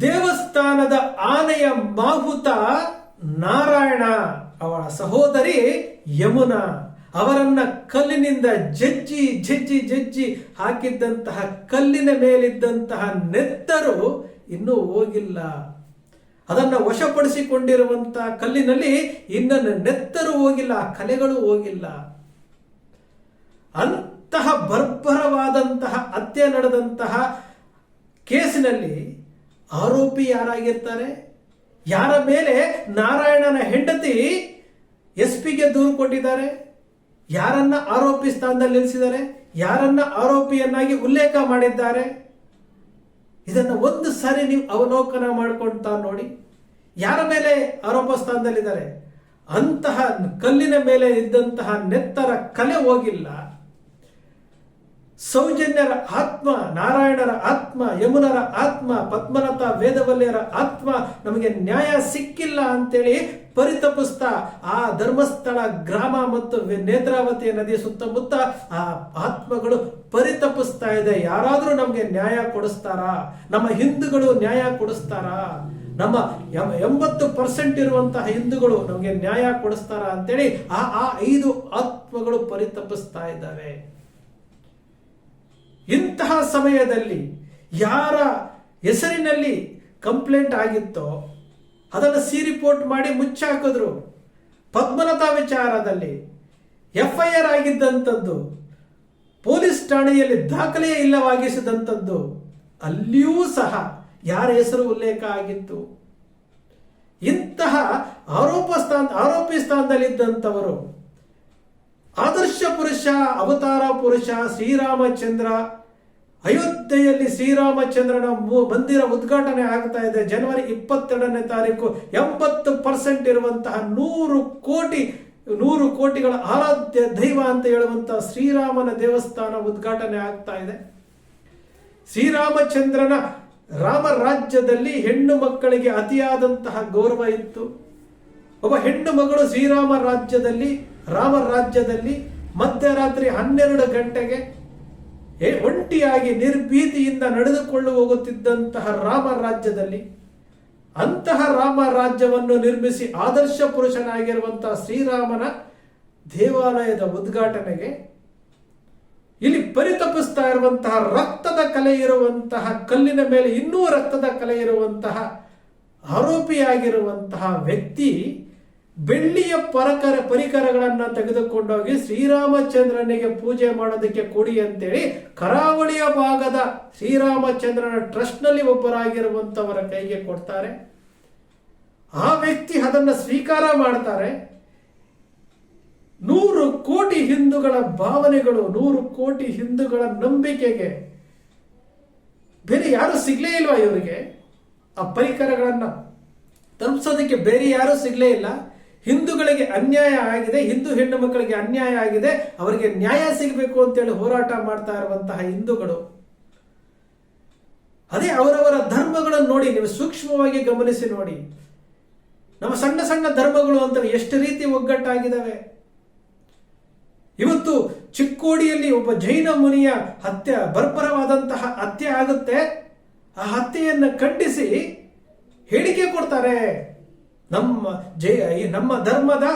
ದೇವಸ್ಥಾನದ ಆನೆಯ ಮಾಹುತ ನಾರಾಯಣ, ಅವಳ ಸಹೋದರಿ ಯಮುನಾ. ಅವರನ್ನ ಕಲ್ಲಿನಿಂದ ಜಜ್ಜಿ ಜಜ್ಜಿ ಜಜ್ಜಿ ಹಾಕಿದ್ದಂತಹ ಕಲ್ಲಿನ ಮೇಲಿದ್ದಂತಹ ನೆತ್ತರು ಇನ್ನೂ ಹೋಗಿಲ್ಲ. ಅದನ್ನ ವಶಪಡಿಸಿಕೊಂಡಿರುವಂತಹ ಕಲ್ಲಿನಲ್ಲಿ ಇನ್ನನ್ನು ನೆತ್ತರು ಹೋಗಿಲ್ಲ, ಕಲೆಗಳು ಹೋಗಿಲ್ಲ. ಅಂತಹ ಬರ್ಬರವಾದಂತಹ ಹತ್ಯೆ ನಡೆದಂತಹ ಕೇಸಿನಲ್ಲಿ ಆರೋಪಿ ಯಾರಾಗಿರ್ತಾರೆ? ಯಾರ ಮೇಲೆ ನಾರಾಯಣನ ಹೆಂಡತಿ ಎಸ್ ಪಿಗೆ ದೂರು ಕೊಟ್ಟಿದ್ದಾರೆ? ಯಾರನ್ನ ಆರೋಪಿ ಸ್ಥಾನದಲ್ಲಿ ನಿಲ್ಲಿಸಿದ್ದಾರೆ? ಯಾರನ್ನ ಆರೋಪಿಯನ್ನಾಗಿ ಉಲ್ಲೇಖ ಮಾಡಿದ್ದಾರೆ? ಇದನ್ನು ಒಂದು ಸಾರಿ ನೀವು ಅವಲೋಕನ ಮಾಡ್ಕೊಳ್ತಾ ನೋಡಿ. ಯಾರ ಮೇಲೆ ಆರೋಪ ಸ್ಥಾನದಲ್ಲಿದ್ದಾರೆ? ಅಂತಹ ಕಲ್ಲಿನ ಮೇಲೆ ಇದ್ದಂತಹ ನೆತ್ತರ ಕಲೆ ಹೋಗಿಲ್ಲ. ಸೌಜನ್ಯರ ಆತ್ಮ, ನಾರಾಯಣರ ಆತ್ಮ, ಯಮುನರ ಆತ್ಮ ಪದ್ಮನಾಥ ವೇದವಲ್ಯರ ಆತ್ಮ ನಮಗೆ ನ್ಯಾಯ ಸಿಕ್ಕಿಲ್ಲ ಅಂತೇಳಿ ಪರಿತಪಿಸ್ತಾ ಆ ಧರ್ಮಸ್ಥಳ, ಗ್ರಾಮ ಮತ್ತು ನೇತ್ರಾವತಿ ನದಿ ಸುತ್ತಮುತ್ತ ಆ ಆತ್ಮಗಳು ಪರಿತಪಿಸ್ತಾ ಇದೆ. ಯಾರಾದರೂ ನಮಗೆ ನ್ಯಾಯ ಕೊಡಿಸ್ತಾರಾ? ನಮ್ಮ ಹಿಂದೂಗಳು ನ್ಯಾಯ ಕೊಡಿಸ್ತಾರಾ? ನಮ್ಮ ಎಂಬತ್ತು ಪರ್ಸೆಂಟ್ ಇರುವಂತಹ ಹಿಂದೂಗಳು ನಮಗೆ ನ್ಯಾಯ ಕೊಡಿಸ್ತಾರಾ ಅಂತೇಳಿ ಆ ಆ ಐದು ಆತ್ಮಗಳು ಪರಿತಪಿಸ್ತಾ ಇದ್ದಾವೆ. ಇಂತಹ ಸಮಯದಲ್ಲಿ ಯಾರ ಹೆಸರಿನಲ್ಲಿ ಕಂಪ್ಲೇಂಟ್ ಆಗಿತ್ತೋ ಅದನ್ನು ಸಿ ರಿಪೋರ್ಟ್ ಮಾಡಿ ಮುಚ್ಚಾಕಿದ್ರು. ಪದ್ಮನತಾ ವಿಚಾರದಲ್ಲಿ ಎಫ್ ಐ ಆರ್ ಆಗಿದ್ದಂಥದ್ದು, ಪೊಲೀಸ್ ಠಾಣೆಯಲ್ಲಿ ದಾಖಲೆಯೇ ಇಲ್ಲವಾಗಿಸಿದಂಥದ್ದು, ಅಲ್ಲಿಯೂ ಸಹ ಯಾರ ಹೆಸರು ಉಲ್ಲೇಖ ಆಗಿತ್ತು. ಇಂತಹ ಆರೋಪ ಸ್ಥಾನ, ಆರೋಪಿ ಸ್ಥಾನದಲ್ಲಿದ್ದಂಥವರು ಪುರುಷ, ಅವತಾರ ಪುರುಷ, ಶ್ರೀರಾಮಚಂದ್ರ. ಅಯೋಧ್ಯೆಯಲ್ಲಿ ಶ್ರೀರಾಮಚಂದ್ರನ ಮಂದಿರ ಉದ್ಘಾಟನೆ ಆಗ್ತಾ ಇದೆ. ಜನವರಿ ಇಪ್ಪತ್ತೆರಡನೇ ತಾರೀಕು ಎಂಬತ್ತು ಪರ್ಸೆಂಟ್ ಇರುವಂತಹ ನೂರು ಕೋಟಿ, ನೂರು ಕೋಟಿಗಳ ಆರಾಧ್ಯ ದೈವ ಅಂತ ಹೇಳುವಂತಹ ಶ್ರೀರಾಮನ ದೇವಸ್ಥಾನ ಉದ್ಘಾಟನೆ ಆಗ್ತಾ ಇದೆ. ಶ್ರೀರಾಮಚಂದ್ರನ ರಾಮ ರಾಜ್ಯದಲ್ಲಿ ಹೆಣ್ಣು ಮಕ್ಕಳಿಗೆ ಅತಿಯಾದಂತಹ ಗೌರವ ಇತ್ತು. ಒಬ್ಬ ಹೆಣ್ಣು ಮಗಳು ಶ್ರೀರಾಮ ರಾಜ್ಯದಲ್ಲಿ, ರಾಮ ರಾಜ್ಯದಲ್ಲಿ ಮಧ್ಯರಾತ್ರಿ ಹನ್ನೆರಡು ಗಂಟೆಗೆ ಒಂಟಿಯಾಗಿ ನಿರ್ಭೀತಿಯಿಂದ ನಡೆದುಕೊಂಡು ಹೋಗುತ್ತಿದ್ದಂತಹ ರಾಮ ರಾಜ್ಯದಲ್ಲಿ ಅಂತಹ ರಾಮ ರಾಜ್ಯವನ್ನು ನಿರ್ಮಿಸಿ ಆದರ್ಶ ಪುರುಷನಾಗಿರುವಂತಹ ಶ್ರೀರಾಮನ ದೇವಾಲಯದ ಉದ್ಘಾಟನೆಗೆ ಇಲ್ಲಿ ಪರಿತಪಿಸ್ತಾ ಇರುವಂತಹ ರಕ್ತದ ಕಲೆ ಇರುವಂತಹ, ಕಲ್ಲಿನ ಮೇಲೆ ಇನ್ನೂ ರಕ್ತದ ಕಲೆ ಇರುವಂತಹ ಆರೋಪಿಯಾಗಿರುವಂತಹ ವ್ಯಕ್ತಿ ಬೆಳ್ಳಿಯ ಪರಕರ ಪರಿಕರಗಳನ್ನು ತೆಗೆದುಕೊಂಡೋಗಿ ಶ್ರೀರಾಮಚಂದ್ರನಿಗೆ ಪೂಜೆ ಮಾಡೋದಕ್ಕೆ ಕೊಡಿ ಅಂತೇಳಿ ಕರಾವಳಿಯ ಭಾಗದ ಶ್ರೀರಾಮಚಂದ್ರನ ಟ್ರಸ್ಟ್ನಲ್ಲಿ ಒಬ್ಬರಾಗಿರುವಂತವರ ಕೈಗೆ ಕೊಡ್ತಾರೆ. ಆ ವ್ಯಕ್ತಿ ಅದನ್ನು ಸ್ವೀಕಾರ ಮಾಡ್ತಾರೆ. ನೂರು ಕೋಟಿ ಹಿಂದೂಗಳ ಭಾವನೆಗಳು, ನೂರು ಕೋಟಿ ಹಿಂದೂಗಳ ನಂಬಿಕೆಗೆ ಬೇರೆ ಯಾರು ಸಿಗ್ಲೇ ಇಲ್ವಾ ಇವರಿಗೆ? ಆ ಪರಿಕರಗಳನ್ನು ತಲುಪಿಸೋದಕ್ಕೆ ಬೇರೆ ಯಾರು ಸಿಗ್ಲೇ ಇಲ್ಲ. ಹಿಂದೂಗಳಿಗೆ ಅನ್ಯಾಯ ಆಗಿದೆ, ಹಿಂದೂ ಹೆಣ್ಣು ಮಕ್ಕಳಿಗೆ ಅನ್ಯಾಯ ಆಗಿದೆ, ಅವರಿಗೆ ನ್ಯಾಯ ಸಿಗಬೇಕು ಅಂತೇಳಿ ಹೋರಾಟ ಮಾಡ್ತಾ ಇರುವಂತಹ ಹಿಂದೂಗಳು. ಅದೇ ಅವರವರ ಧರ್ಮಗಳನ್ನು ನೋಡಿ, ನೀವು ಸೂಕ್ಷ್ಮವಾಗಿ ಗಮನಿಸಿ ನೋಡಿ. ನಮ್ಮ ಸಣ್ಣ ಸಣ್ಣ ಧರ್ಮಗಳು ಅಂತ ಎಷ್ಟು ರೀತಿ ಒಗ್ಗಟ್ಟಾಗಿದ್ದಾವೆ. ಇವತ್ತು ಚಿಕ್ಕೋಡಿಯಲ್ಲಿ ಒಬ್ಬ ಜೈನ ಮುನಿಯ ಹತ್ಯೆ, ಬರ್ಬರವಾದಂತಹ ಹತ್ಯೆ ಆಗುತ್ತೆ. ಆ ಹತ್ಯೆಯನ್ನು ಖಂಡಿಸಿ ಹೇಳಿಕೆ ಕೊಡ್ತಾರೆ. ನಮ್ಮ ಜೈ ನಮ್ಮ ಧರ್ಮದ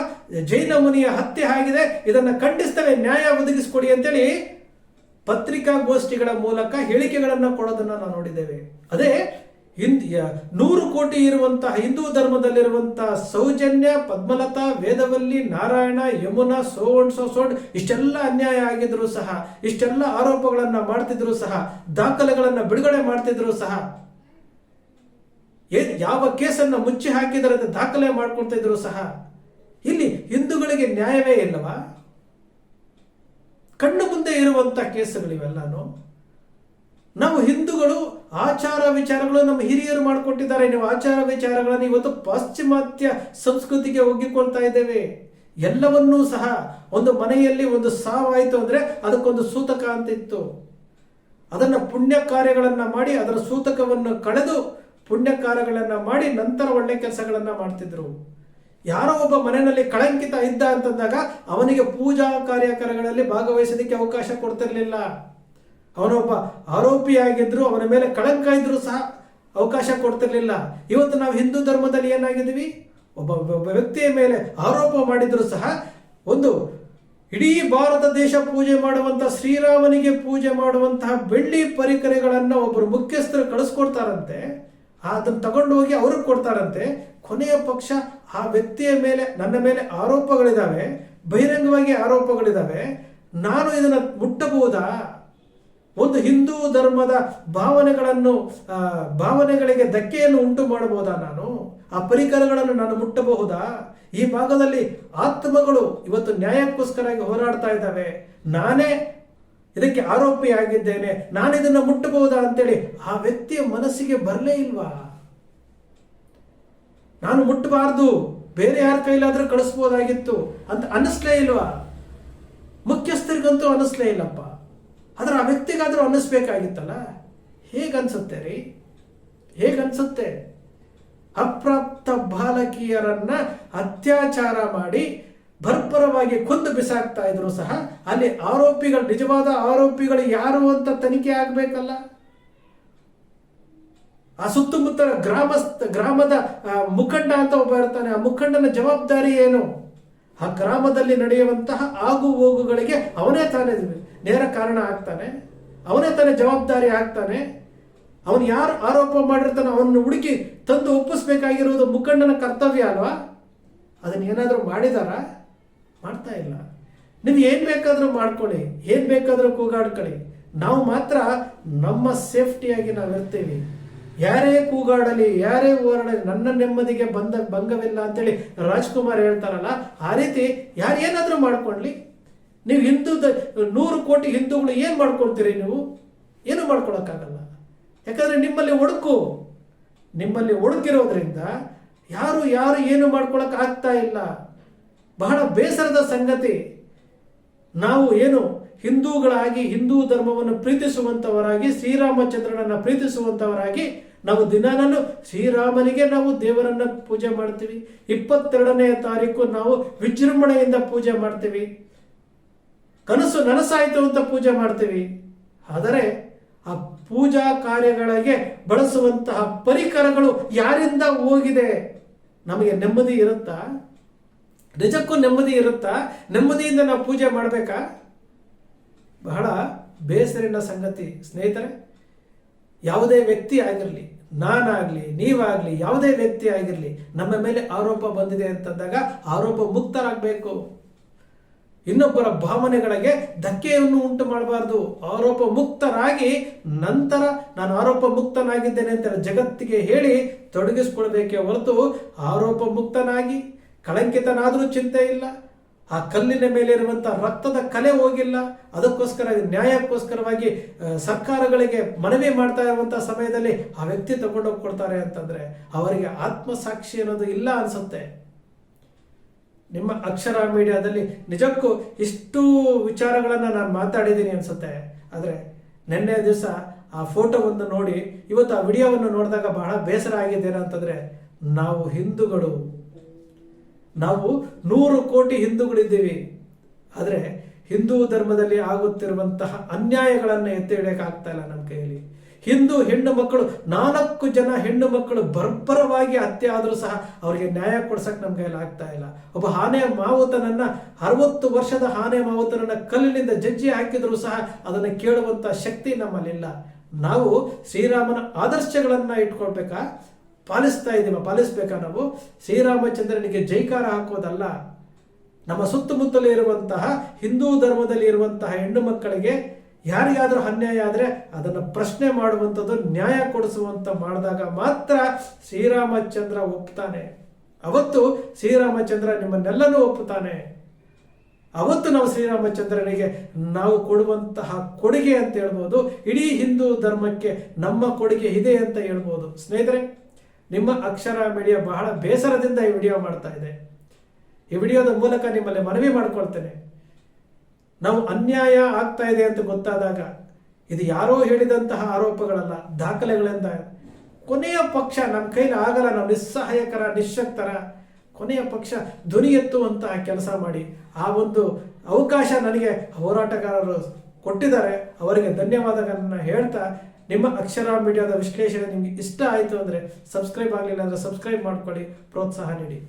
ಜೈನ ಮುನಿಯ ಹತ್ಯೆ ಆಗಿದೆ, ಇದನ್ನು ಖಂಡಿಸ್ತೇವೆ, ನ್ಯಾಯ ಒದಗಿಸಿಕೊಡಿ ಅಂತೇಳಿ ಪತ್ರಿಕಾಗೋಷ್ಠಿಗಳ ಮೂಲಕ ಹೇಳಿಕೆಗಳನ್ನು ಕೊಡೋದನ್ನು ನಾವು ನೋಡಿದ್ದೇವೆ. ಅದೇ, ಹಿಂದಿಯ ನೂರು ಕೋಟಿ ಇರುವಂತಹ ಹಿಂದೂ ಧರ್ಮದಲ್ಲಿರುವಂತಹ ಸೌಜನ್ಯ, ಪದ್ಮಲತಾ, ವೇದವಲ್ಲಿ, ನಾರಾಯಣ, ಯಮುನಾ ಸೋಣ್ ಸೋ ಸೋಣ್ ಇಷ್ಟೆಲ್ಲ ಅನ್ಯಾಯ ಆಗಿದ್ರು ಸಹ, ಇಷ್ಟೆಲ್ಲ ಆರೋಪಗಳನ್ನು ಮಾಡ್ತಿದ್ರು ಸಹ, ದಾಖಲೆಗಳನ್ನು ಬಿಡುಗಡೆ ಮಾಡ್ತಿದ್ರು ಸಹ ಯಾವ ಕೇಸನ್ನು ಮುಚ್ಚಿ ಹಾಕಿದರೆ ಅಂತ ದಾಖಲೆ ಮಾಡ್ಕೊಳ್ತಾ ಇದ್ರು ಸಹ ಇಲ್ಲಿ ಹಿಂದೂಗಳಿಗೆ ನ್ಯಾಯವೇ ಇಲ್ಲವಾ? ಕಣ್ಣು ಮುಂದೆ ಇರುವಂತ ಕೇಸುಗಳಿವೆಲ್ಲಾನು? ನಾವು ಹಿಂದೂಗಳು ಆಚಾರ ವಿಚಾರಗಳು ನಮ್ಮ ಹಿರಿಯರು ಮಾಡಿಕೊಟ್ಟಿದ್ದಾರೆ. ನೀವು ಆಚಾರ ವಿಚಾರಗಳನ್ನು ಇವತ್ತು ಪಾಶ್ಚಿಮಾತ್ಯ ಸಂಸ್ಕೃತಿಗೆ ಒಗ್ಗಿಕೊಳ್ತಾ ಇದ್ದೇವೆ. ಎಲ್ಲವನ್ನೂ ಸಹ ಒಂದು ಮನೆಯಲ್ಲಿ ಒಂದು ಸಾವಾಯಿತು ಅಂದ್ರೆ ಅದಕ್ಕೊಂದು ಸೂತಕ ಅಂತ ಇತ್ತು. ಅದನ್ನ ಪುಣ್ಯ ಕಾರ್ಯಗಳನ್ನ ಮಾಡಿ ಅದರ ಸೂತಕವನ್ನು ಕಳೆದು ಪುಣ್ಯ ಕಾರ್ಯಗಳನ್ನ ಮಾಡಿ ನಂತರ ಒಳ್ಳೆ ಕೆಲಸಗಳನ್ನು ಮಾಡ್ತಿದ್ರು. ಯಾರೋ ಒಬ್ಬ ಮನೆಯಲ್ಲಿ ಕಳಂಕಿತ ಇದ್ದ ಅಂತಂದಾಗ ಅವನಿಗೆ ಪೂಜಾ ಕಾರ್ಯಕರಗಳಲ್ಲಿ ಭಾಗವಹಿಸೋದಕ್ಕೆ ಅವಕಾಶ ಕೊಡ್ತಿರ್ಲಿಲ್ಲ. ಅವನೊಬ್ಬ ಆರೋಪಿಯಾಗಿದ್ರು ಅವನ ಮೇಲೆ ಕಳಂಕ ಇದ್ದರೂ ಸಹ ಅವಕಾಶ ಕೊಡ್ತಿರ್ಲಿಲ್ಲ. ಇವತ್ತು ನಾವು ಹಿಂದೂ ಧರ್ಮದಲ್ಲಿ ಏನಾಗಿದ್ದೀವಿ? ಒಬ್ಬ ಒಬ್ಬ ವ್ಯಕ್ತಿಯ ಮೇಲೆ ಆರೋಪ ಮಾಡಿದ್ರು ಸಹ ಒಂದು ಇಡೀ ಭಾರತ ದೇಶ ಪೂಜೆ ಮಾಡುವಂತಹ ಶ್ರೀರಾಮನಿಗೆ ಪೂಜೆ ಮಾಡುವಂತಹ ಬೆಳ್ಳಿ ಪರಿಕರಗಳನ್ನು ಒಬ್ಬರು ಮುಖ್ಯಸ್ಥರು ಕಳಿಸ್ಕೊಡ್ತಾರಂತೆ. ಅದನ್ನು ತಗೊಂಡು ಹೋಗಿ ಅವ್ರಿಗೆ ಕೊಡ್ತಾರಂತೆ. ಕೊನೆಯ ಪಕ್ಷ ಆ ವ್ಯಕ್ತಿಯ ಮೇಲೆ, ನನ್ನ ಮೇಲೆ ಆರೋಪಗಳಿದ್ದಾವೆ ಬಹಿರಂಗವಾಗಿ ಆರೋಪಗಳಿದ್ದಾವೆ ನಾನು ಇದನ್ನು ಮುಟ್ಟಬಹುದಾ? ಒಂದು ಹಿಂದೂ ಧರ್ಮದ ಭಾವನೆಗಳನ್ನು ಭಾವನೆಗಳಿಗೆ ಧಕ್ಕೆಯನ್ನು ಉಂಟು ಮಾಡಬಹುದಾ ನಾನು? ಆ ಪರಿಕರಗಳನ್ನು ನಾನು ಮುಟ್ಟಬಹುದಾ? ಈ ಭಾಗದಲ್ಲಿ ಆತ್ಮಗಳು ಇವತ್ತು ನ್ಯಾಯಕ್ಕೋಸ್ಕರ ಹೋರಾಡ್ತಾ ಇದ್ದಾವೆ. ನಾನೇ ಇದಕ್ಕೆ ಆರೋಪಿಯಾಗಿದ್ದೇನೆ ನಾನು ಇದನ್ನು ಮುಟ್ಟಬಹುದಾ ಅಂತೇಳಿ ಆ ವ್ಯಕ್ತಿಯ ಮನಸ್ಸಿಗೆ ಬರಲೇ ಇಲ್ವಾ? ನಾನು ಮುಟ್ಟಬಾರ್ದು. ಬೇರೆ ಯಾರ ಕೈಲಾದ್ರೂ ಕಳಿಸ್ಬೋದಾಗಿತ್ತು ಅಂತ ಅನ್ನಿಸ್ಲೇ ಇಲ್ವಾ? ಮುಖ್ಯಸ್ಥರಿಗಂತೂ ಅನ್ನಿಸ್ಲೇ ಇಲ್ಲಪ್ಪ. ಆದ್ರೆ ಆ ವ್ಯಕ್ತಿಗಾದ್ರೂ ಅನ್ನಿಸ್ಬೇಕಾಗಿತ್ತಲ್ಲ? ಹೇಗನ್ಸುತ್ತೆ ರೀ? ಹೇಗನ್ಸುತ್ತೆ? ಅಪ್ರಾಪ್ತ ಬಾಲಕಿಯರನ್ನ ಅತ್ಯಾಚಾರ ಮಾಡಿ ಭರ್ಪರವಾಗಿ ಕೊಂದು ಬಿಸಾಕ್ತಾ ಇದ್ರು ಸಹ ಅಲ್ಲಿ ಆರೋಪಿಗಳು, ನಿಜವಾದ ಆರೋಪಿಗಳು ಯಾರು ಅಂತ ತನಿಖೆ ಆಗಬೇಕಲ್ಲ? ಆ ಸುತ್ತಮುತ್ತ ಗ್ರಾಮಸ್ಥ, ಗ್ರಾಮದ ಮುಖಂಡ ಅಂತ ಒಬ್ಬ ಇರ್ತಾನೆ. ಆ ಮುಖಂಡನ ಜವಾಬ್ದಾರಿ ಏನು? ಆ ಗ್ರಾಮದಲ್ಲಿ ನಡೆಯುವಂತಹ ಆಗು ಹೋಗುಗಳಿಗೆ ಅವನೇ ತಾನೇ ನೇರ ಕಾರಣ ಆಗ್ತಾನೆ. ಅವನೇ ತಾನೇ ಜವಾಬ್ದಾರಿ ಆಗ್ತಾನೆ. ಅವನು ಯಾರು ಆರೋಪ ಮಾಡಿರ್ತಾನೆ ಅವನನ್ನು ಹುಡುಕಿ ತಂದು ಒಪ್ಪಿಸ್ಬೇಕಾಗಿರುವುದು ಮುಖಂಡನ ಕರ್ತವ್ಯ ಅಲ್ವಾ? ಅದನ್ನ ಏನಾದರೂ ಮಾಡಿದಾರಾ? ಮಾಡ್ತಾ ಇಲ್ಲ. ನೀವು ಏನ್ ಬೇಕಾದರೂ ಮಾಡ್ಕೊಳ್ಳಿ, ಏನ್ ಬೇಕಾದರೂ ಕೂಗಾಡ್ಕೊಳ್ಳಿ. ನಾವು ಮಾತ್ರ ನಮ್ಮ ಸೇಫ್ಟಿಯಾಗಿ ನಾವು ಇರ್ತೀವಿ. ಯಾರೇ ಕೂಗಾಡಲಿ, ಯಾರೇ ಹೋರಾಡಲಿ, ನನ್ನ ನೆಮ್ಮದಿಗೆ ಬಂದ, ಭಂಗವಿಲ್ಲ ಅಂತೇಳಿ ರಾಜ್ಕುಮಾರ್ ಹೇಳ್ತಾರಲ್ಲ, ಆ ರೀತಿ ಯಾರು ಏನಾದರೂ ಮಾಡ್ಕೊಳ್ಳಿ. ನೀವು ಹಿಂದೂ ನೂರು ಕೋಟಿ ಹಿಂದೂಗಳು ಏನು ಮಾಡ್ಕೊಳ್ತೀರಿ ನೀವು? ಏನು ಮಾಡ್ಕೊಳಕ್ಕಾಗಲ್ಲ. ಯಾಕಂದ್ರೆ ನಿಮ್ಮಲ್ಲಿ ಒಡುಕು. ನಿಮ್ಮಲ್ಲಿ ಒಡುಕಿರೋದ್ರಿಂದ ಯಾರು ಯಾರು ಏನು ಮಾಡ್ಕೊಳಕ್ ಆಗ್ತಾ ಇಲ್ಲ. ಬಹಳ ಬೇಸರದ ಸಂಗತಿ. ನಾವು ಏನು ಹಿಂದೂಗಳಾಗಿ ಹಿಂದೂ ಧರ್ಮವನ್ನು ಪ್ರೀತಿಸುವಂತವರಾಗಿ ಶ್ರೀರಾಮಚಂದ್ರನನ್ನು ಪ್ರೀತಿಸುವಂತವರಾಗಿ ನಾವು ದಿನಾನೂ ಶ್ರೀರಾಮನಿಗೆ ನಾವು ದೇವರನ್ನ ಪೂಜೆ ಮಾಡ್ತೀವಿ. ಇಪ್ಪತ್ತೆರಡನೆಯ ತಾರೀಕು ನಾವು ವಿಜೃಂಭಣೆಯಿಂದ ಪೂಜೆ ಮಾಡ್ತೀವಿ. ಕನಸು ನನಸಾಯಿತು ಅಂತ ಪೂಜೆ ಮಾಡ್ತೀವಿ. ಆದರೆ ಆ ಪೂಜಾ ಕಾರ್ಯಗಳಿಗೆ ಬಳಸುವಂತಹ ಪರಿಕರಗಳು ಯಾರಿಂದ ಹೋಗಿದೆ? ನಮಗೆ ನೆಮ್ಮದಿ ಇರುತ್ತಾ? ನಿಜಕ್ಕೂ ನೆಮ್ಮದಿ ಇರುತ್ತಾ? ನೆಮ್ಮದಿಯಿಂದ ನಾವು ಪೂಜೆ ಮಾಡಬೇಕಾ? ಬಹಳ ಬೇಸರಿನ ಸಂಗತಿ. ಸ್ನೇಹಿತರೆ, ಯಾವುದೇ ವ್ಯಕ್ತಿ ಆಗಿರಲಿ, ನಾನಾಗಲಿ, ನೀವಾಗಲಿ, ಯಾವುದೇ ವ್ಯಕ್ತಿ ಆಗಿರಲಿ, ನಮ್ಮ ಮೇಲೆ ಆರೋಪ ಬಂದಿದೆ ಅಂತಂದಾಗ ಆರೋಪ ಮುಕ್ತರಾಗಬೇಕು. ಇನ್ನೊಬ್ಬರ ಭಾವನೆಗಳಿಗೆ ಧಕ್ಕೆಯನ್ನು ಉಂಟು ಮಾಡಬಾರ್ದು. ಆರೋಪ ಮುಕ್ತರಾಗಿ ನಂತರ ನಾನು ಆರೋಪ ಮುಕ್ತನಾಗಿದ್ದೇನೆ ಅಂತ ಜಗತ್ತಿಗೆ ಹೇಳಿ ತೊಡಗಿಸ್ಕೊಳ್ಬೇಕೇ ಹೊರತು ಆರೋಪ ಮುಕ್ತನಾಗಿ ಕಳಂಕಿತನಾದರೂ ಚಿಂತೆ ಇಲ್ಲ. ಆ ಕಲ್ಲಿನ ಮೇಲೆ ಇರುವಂಥ ರಕ್ತದ ಕಲೆ ಹೋಗಿಲ್ಲ. ಅದಕ್ಕೋಸ್ಕರ ನ್ಯಾಯಕ್ಕೋಸ್ಕರವಾಗಿ ಸರ್ಕಾರಗಳಿಗೆ ಮನವಿ ಮಾಡ್ತಾ ಇರುವಂಥ ಸಮಯದಲ್ಲಿ ಆ ವ್ಯಕ್ತಿ ತಗೊಂಡೋಗಿ ಕೊಡ್ತಾರೆ ಅಂತಂದ್ರೆ ಅವರಿಗೆ ಆತ್ಮಸಾಕ್ಷಿ ಅನ್ನೋದು ಇಲ್ಲ ಅನ್ಸುತ್ತೆ. ನಿಮ್ಮ ಅಕ್ಷರ ಮೀಡಿಯಾದಲ್ಲಿ ನಿಜಕ್ಕೂ ಇಷ್ಟು ವಿಚಾರಗಳನ್ನು ನಾನು ಮಾತಾಡಿದ್ದೀನಿ ಅನ್ಸುತ್ತೆ. ಆದರೆ ನಿನ್ನೆ ದಿವಸ ಆ ಫೋಟೋವನ್ನು ನೋಡಿ ಇವತ್ತು ಆ ವಿಡಿಯೋವನ್ನು ನೋಡಿದಾಗ ಬಹಳ ಬೇಸರ ಆಗಿದೆ ಅಂತಂದ್ರೆ ನಾವು ಹಿಂದೂಗಳು ನಾವು ನೂರು ಕೋಟಿ ಹಿಂದೂಗಳಿದ್ದೀವಿ. ಆದರೆ ಹಿಂದೂ ಧರ್ಮದಲ್ಲಿ ಆಗುತ್ತಿರುವಂತಹ ಅನ್ಯಾಯಗಳನ್ನು ಎತ್ತಿ ಹಿಡಿಯೋಕ್ಕಾಗ್ತಾ ಇಲ್ಲ ನಮ್ಮ ಕೈಯಲ್ಲಿ. ಹಿಂದೂ ಹೆಣ್ಣು ಮಕ್ಕಳು, ನಾಲ್ಕು ಜನ ಹೆಣ್ಣು ಮಕ್ಕಳು ಬರ್ಬರವಾಗಿ ಹತ್ಯೆ ಆದರೂ ಸಹ ಅವರಿಗೆ ನ್ಯಾಯ ಕೊಡ್ಸಕ್ಕೆ ನಮ್ಮ ಕೈಯಲ್ಲಿ ಆಗ್ತಾ ಇಲ್ಲ. ಒಬ್ಬ ಆನೆ ಮಾವುತನನ್ನ, ಅರವತ್ತು ವರ್ಷದ ಆನೆ ಮಾವುತನನ್ನ ಕಲ್ಲಿನಿಂದ ಜಜ್ಜಿ ಹಾಕಿದರೂ ಸಹ ಅದನ್ನು ಕೇಳುವಂತ ಶಕ್ತಿ ನಮ್ಮಲ್ಲಿಲ್ಲ. ನಾವು ಶ್ರೀರಾಮನ ಆದರ್ಶಗಳನ್ನು ಇಟ್ಕೊಳ್ಬೇಕಾ? ಪಾಲಿಸ್ತಾ ಇದ್ದೀವ, ಪಾಲಿಸ್ಬೇಕಾ ನಾವು? ಶ್ರೀರಾಮಚಂದ್ರನಿಗೆ ಜೈಕಾರ ಹಾಕೋದಲ್ಲ. ನಮ್ಮ ಸುತ್ತಮುತ್ತಲೇ ಇರುವಂತಹ ಹಿಂದೂ ಧರ್ಮದಲ್ಲಿ ಇರುವಂತಹ ಹೆಣ್ಣು ಮಕ್ಕಳಿಗೆ ಯಾರಿಗಾದರೂ ಅನ್ಯಾಯ ಆದರೆ ಅದನ್ನು ಪ್ರಶ್ನೆ ಮಾಡುವಂಥದ್ದು, ನ್ಯಾಯ ಕೊಡಿಸುವಂತ ಮಾಡಿದಾಗ ಮಾತ್ರ ಶ್ರೀರಾಮಚಂದ್ರ ಒಪ್ತಾನೆ. ಅವತ್ತು ಶ್ರೀರಾಮಚಂದ್ರ ನಿಮ್ಮನ್ನೆಲ್ಲನೂ ಒಪ್ಪುತ್ತಾನೆ ಅವತ್ತು ನಾವು ಶ್ರೀರಾಮಚಂದ್ರನಿಗೆ ನಾವು ಕೊಡುವಂತಹ ಕೊಡುಗೆ ಅಂತ ಹೇಳ್ಬೋದು, ಇಡೀ ಹಿಂದೂ ಧರ್ಮಕ್ಕೆ ನಮ್ಮ ಕೊಡುಗೆ ಇದೆ ಅಂತ ಹೇಳ್ಬೋದು. ಸ್ನೇಹಿತರೆ ನಿಮ್ಮ ಅಕ್ಷರ ಮೀಡಿಯಾ ಬಹಳ ಬೇಸರದಿಂದ ಈ ವಿಡಿಯೋ ಮಾಡ್ತಾ ಇದೆ. ಈ ವಿಡಿಯೋದ ಮೂಲಕ ನಿಮ್ಮಲ್ಲಿ ಮನವಿ ಮಾಡ್ಕೊಳ್ತೇನೆ. ನಾವು ಅನ್ಯಾಯ ಆಗ್ತಾ ಇದೆ ಅಂತ ಗೊತ್ತಾದಾಗ, ಇದು ಯಾರೋ ಹೇಳಿದಂತಹ ಆರೋಪಗಳಲ್ಲ, ದಾಖಲೆಗಳಿಂದ. ಕೊನೆಯ ಪಕ್ಷ ನಮ್ಮ ಕೈಲಿ ಆಗಲ್ಲ, ನಾವು ನಿಸ್ಸಹಾಯಕರ, ನಿಶಕ್ತರ. ಕೊನೆಯ ಪಕ್ಷ ಧ್ವನಿ ಎತ್ತುವಂತಹ ಕೆಲಸ ಮಾಡಿ. ಆ ಒಂದು ಅವಕಾಶ ನನಗೆ ಹೋರಾಟಗಾರರು ಕೊಟ್ಟಿದ್ದಾರೆ. ಅವರಿಗೆ ಧನ್ಯವಾದಗಳನ್ನು ಹೇಳ್ತಾ ನಿಮ್ಮ ಅಕ್ಷರ ಮೀಡಿಯಾದ ವಿಶ್ಲೇಷಣೆ ನಿಮಗೆ ಇಷ್ಟ ಆಯಿತು ಅಂದರೆ ಸಬ್ಸ್ಕ್ರೈಬ್ ಆಗಲಿಲ್ಲ ಅಂದರೆ ಸಬ್ಸ್ಕ್ರೈಬ್ ಮಾಡ್ಕೊಳ್ಳಿ, ಪ್ರೋತ್ಸಾಹ ನೀಡಿ.